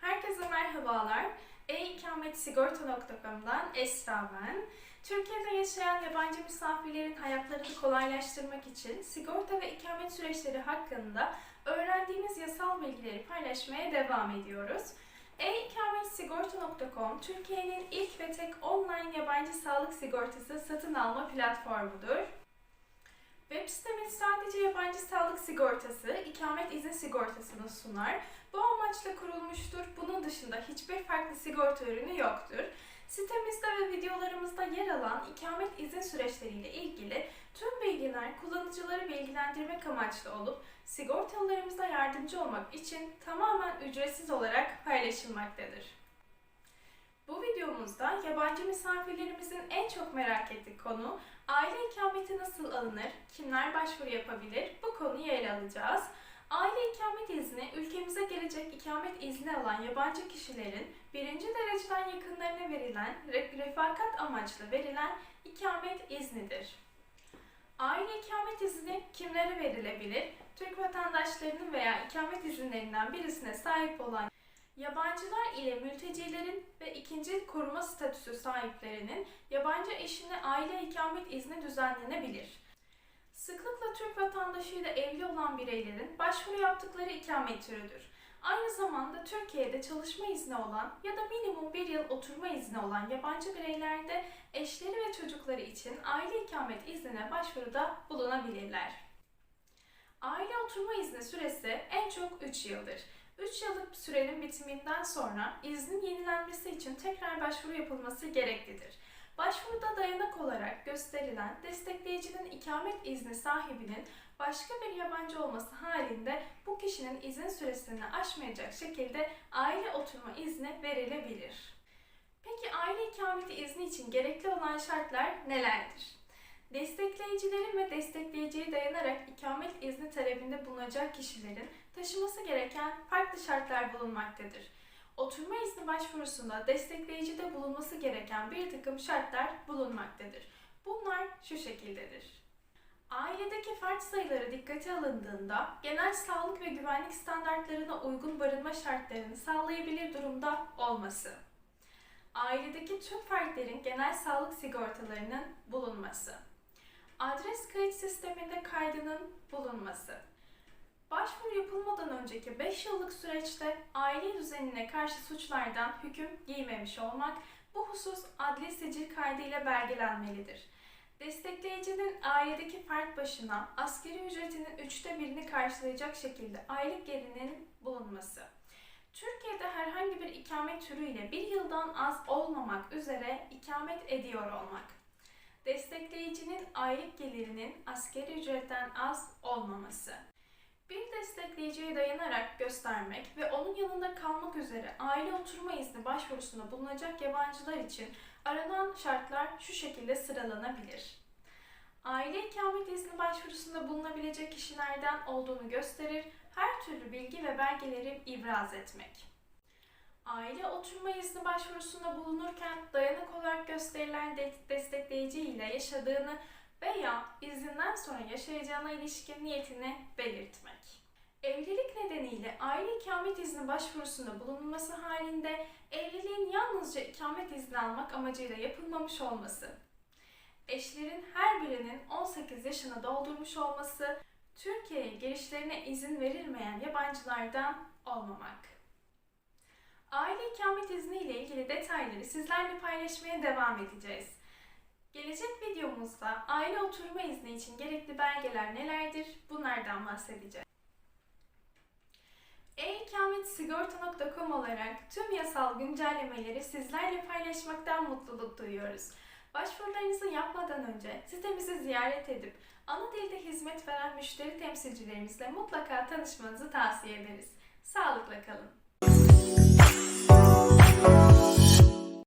Herkese merhabalar. E-ikametsigorta.com'dan Esra ben. Türkiye'de yaşayan yabancı misafirlerin hayatlarını kolaylaştırmak için sigorta ve ikamet süreçleri hakkında öğrendiğimiz yasal bilgileri paylaşmaya devam ediyoruz. E-ikametsigorta.com Türkiye'nin ilk ve tek online yabancı sağlık sigortası satın alma platformudur. Web sitemiz sadece yabancı sağlık sigortası, ikamet izin sigortasını sunar. Bu amaçla kurulmuştur. Bunun dışında hiçbir farklı sigorta ürünü yoktur. Sitemizde ve videolarımızda yer alan ikamet izin süreçleriyle ilgili tüm bilgiler kullanıcıları bilgilendirmek amaçlı olup sigortalılarımıza yardımcı olmak için tamamen ücretsiz olarak paylaşılmaktadır. Bu videomuzda yabancı misafirlerimizin en çok merak ettiği konu aile ikameti nasıl alınır, kimler başvuru yapabilir bu konuyu ele alacağız. Aile ikamet izni, ülkemize gelecek ikamet izni alan yabancı kişilerin birinci dereceden yakınlarına verilen, re- refakat amaçlı verilen ikamet iznidir. Aile ikamet izni kimlere verilebilir? Türk vatandaşlarının veya ikamet izinlerinden birisine sahip olan yabancılar ile mültecilerin ve ikinci koruma statüsü sahiplerinin yabancı eşine aile ikamet izni düzenlenebilir. Sıklıkla Türk vatandaşıyla evli olan bireylerin başvuru yaptıkları ikamet türüdür. Aynı zamanda Türkiye'de çalışma izni olan ya da minimum bir yıl oturma izni olan yabancı bireyler de eşleri ve çocukları için aile ikamet iznine başvuruda bulunabilirler. Aile oturma izni süresi en çok 3 yıldır. 3 yıllık sürenin bitiminden sonra iznin yenilenmesi için tekrar başvuru yapılması gereklidir. Başvuruda dayanak olarak gösterilen destekleyicinin ikamet izni sahibinin başka bir yabancı olması halinde bu kişinin izin süresini aşmayacak şekilde aile oturma izni verilebilir. Peki aile ikameti izni için gerekli olan şartlar nelerdir? Destekleyicilerin ve destekleyiciye dayanarak ikamet izni talebinde bulunacak kişilerin taşıması gereken farklı şartlar bulunmaktadır. Oturma izni başvurusunda destekleyicide bulunması gereken bir takım şartlar bulunmaktadır. Bunlar şu şekildedir. Ailedeki fark sayıları dikkate alındığında genel sağlık ve güvenlik standartlarına uygun barınma şartlarını sağlayabilir durumda olması. Ailedeki tüm fertlerin genel sağlık sigortalarının bulunması. Sisteminde kaydının bulunması. Başvuru yapılmadan önceki 5 yıllık süreçte aile düzenine karşı suçlardan hüküm giymemiş olmak bu husus adli sicil kaydı ile belgelenmelidir. Destekleyicinin ailedeki fert başına askeri ücretinin üçte birini karşılayacak şekilde aylık gelirinin bulunması. Türkiye'de herhangi bir ikamet türüyle bir yıldan az olmamak üzere ikamet ediyor olmak. Destekleyicinin aylık gelirinin askeri ücretten az olmaması. Bir destekleyiciye dayanarak göstermek ve onun yanında kalmak üzere aile oturma izni başvurusunda bulunacak yabancılar için aranan şartlar şu şekilde sıralanabilir. Aile ikamet izni başvurusunda bulunabilecek kişilerden olduğunu gösterir, her türlü bilgi ve belgeleri ibraz etmek. Aile oturma izni başvurusunda bulunurken dayanak olarak gösterilen de- destekleyici ile yaşadığını veya izinden sonra yaşayacağına ilişkin niyetini belirtmek. Evlilik nedeniyle aile ikamet izni başvurusunda bulunulması halinde evliliğin yalnızca ikamet izni almak amacıyla yapılmamış olması. Eşlerin her birinin 18 yaşını doldurmuş olması, Türkiye'ye girişlerine izin verilmeyen yabancılardan olmamak. Aile ikamet izni ile ilgili detayları sizlerle paylaşmaya devam edeceğiz. Gelecek videomuzda aile oturma izni için gerekli belgeler nelerdir? Bunlardan bahsedeceğiz. E-ikametsigorta.com olarak tüm yasal güncellemeleri sizlerle paylaşmaktan mutluluk duyuyoruz. Başvurularınızı yapmadan önce sitemizi ziyaret edip ana dilde hizmet veren müşteri temsilcilerimizle mutlaka tanışmanızı tavsiye ederiz. Sağlıkla kalın. 아!